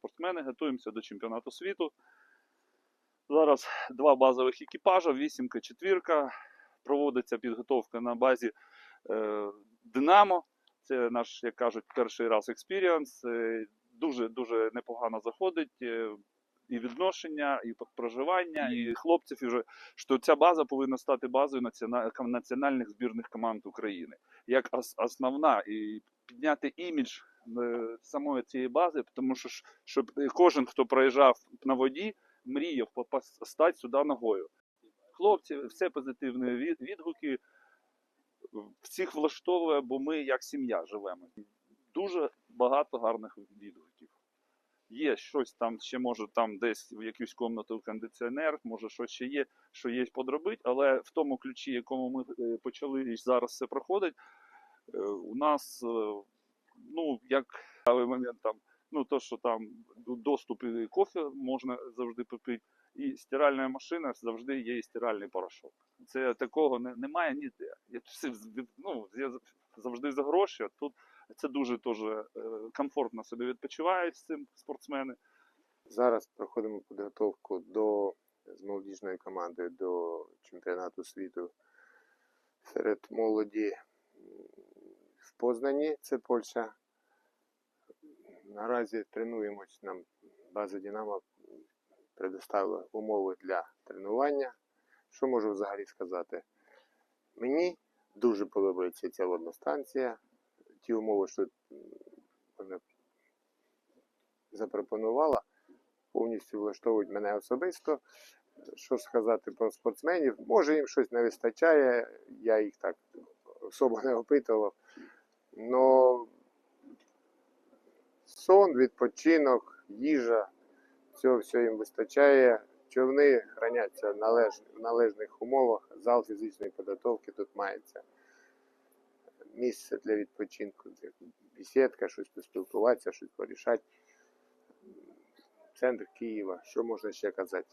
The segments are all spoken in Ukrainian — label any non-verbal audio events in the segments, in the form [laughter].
спортсмени, готуємося до чемпіонату світу. Зараз два базових екіпажа, вісімка, четвірка. Проводиться підготовка на базі е, Динамо. Це наш, як кажуть, перший раз експіріанс. Е, дуже дуже непогано заходить. е, І відношення, і проживання, і хлопців, і вже що ця база повинна стати базою національних збірних команд України як основна і підняти імідж самої цієї бази, тому що щоб е, кожен, хто проїжджав на воді, мріяв стати сюди ногою. Хлопці, все позитивні відгуки. Всіх влаштовує, бо ми як сім'я живемо. Дуже багато гарних відгуків. Є щось там, ще може там десь в якусь кімнату кондиціонер, може щось ще є, що є подробити, але в тому ключі, якому ми е, почали зараз все проходить, е, у нас, е, ну, як даний момент там, ну, то, що там доступ і кофе можна завжди попити, і стиральна машина завжди є і стиральний порошок. Це такого не, немає ніде. Я ну, я завжди за гроші, тут це дуже теж е, комфортно собі відпочивають з цим спортсмени. Зараз проходимо підготовку до з молодіжною командою до чемпіонату світу серед молоді Познані, це Польща. Наразі тренуємось. Нам база Динамо предоставила умови для тренування. Що можу взагалі сказати? Мені дуже подобається ця водна станція. Ті умови, що вона запропонувала, повністю влаштовують мене особисто. Що сказати про спортсменів? Може їм щось не вистачає, я їх так особо не опитував. Но сон, відпочинок, їжа, цього всього їм вистачає. Човни храняться в, належ... в належних умовах, зал фізичної підготовки тут мається. Місце для відпочинку, бесідка, щось поспілкуватися, щось порішати центр Києва. Що можна ще казати?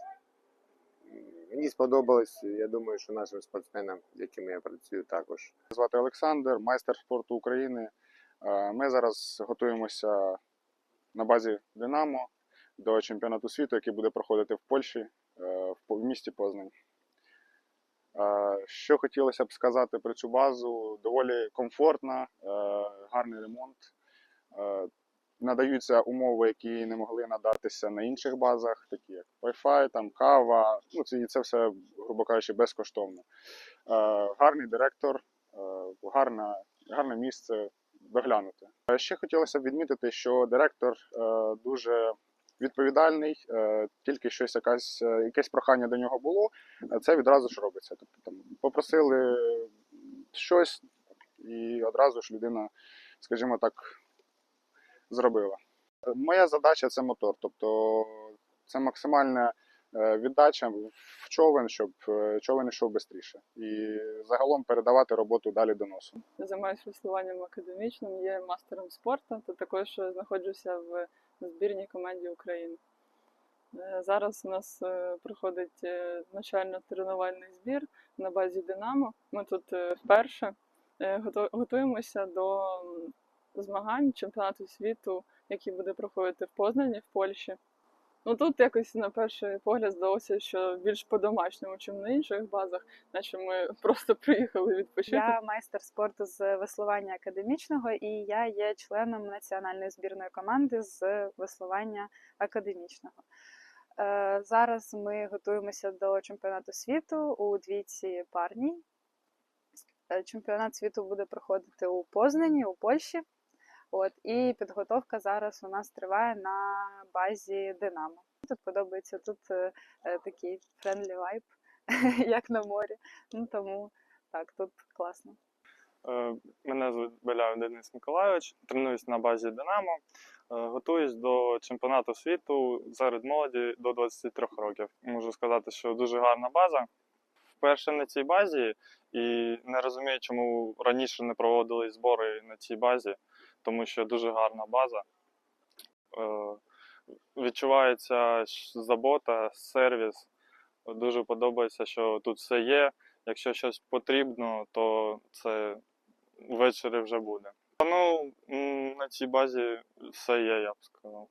Мені сподобалось, я думаю, що нашим спортсменам, якими я працюю, також. звати Олександр, майстер спорту України. Е, Ми зараз готуємося на базі Динамо до чемпіонату світу, який буде проходити в Польщі, е, в місті Познань. Е, Що хотілося б сказати про цю базу? Доволі комфортна, гарний ремонт. Надаються умови, які не могли надатися на інших базах, такі як Wi-Fi, там кава. Ну, це, це все, грубо кажучи, безкоштовно. Е, Гарний директор, е, гарне, гарне місце доглянути. Е, Ще хотілося б відмітити, що директор е, дуже відповідальний, е, тільки щось якась, е, якесь прохання до нього було, це відразу ж робиться. Тобто там попросили щось, і одразу ж людина, скажімо так, зробила. Моя задача це мотор, тобто це максимальна е, віддача в човен, щоб е, човен йшов швидше. І загалом передавати роботу далі до носу. займаюся веслуванням академічним, є мастером спорту, та також знаходжуся в збірній команді України. Е, Зараз у нас проходить навчально-тренувальний збір на базі Динамо. Ми тут вперше готуємося до змагань чемпіонату світу, який буде проходити в Познані в Польщі. Ну тут якось на перший погляд здалося, що більш по-домашньому, ніж на інших базах, наче ми [laughs] просто приїхали відпочити. Я майстер спорту з веслування академічного, і я є членом національної збірної команди з веслування академічного. Е, Зараз ми готуємося до чемпіонату світу у двійці парній. Е, Чемпіонат світу буде проходити у Познані, у Польщі. От, і підготовка зараз у нас триває на базі Динамо. Тут подобається тут е, е, такий френдлі вайб, [laughs] як на морі. Ну тому так, тут класно. Е, Мене звуть Беляв Денис Миколайович, тренуюсь на базі Динамо. Е, Готуюсь до чемпіонату світу серед молоді до 23 років. Можу сказати, що дуже гарна база. Вперше на цій базі і не розумію, чому раніше не проводили збори на цій базі, тому що дуже гарна база. Е, Відчувається забота, сервіс. Дуже подобається, що тут все є. Якщо щось потрібно, то це ввечері вже буде. Ну, на цій базі все є, я б сказав.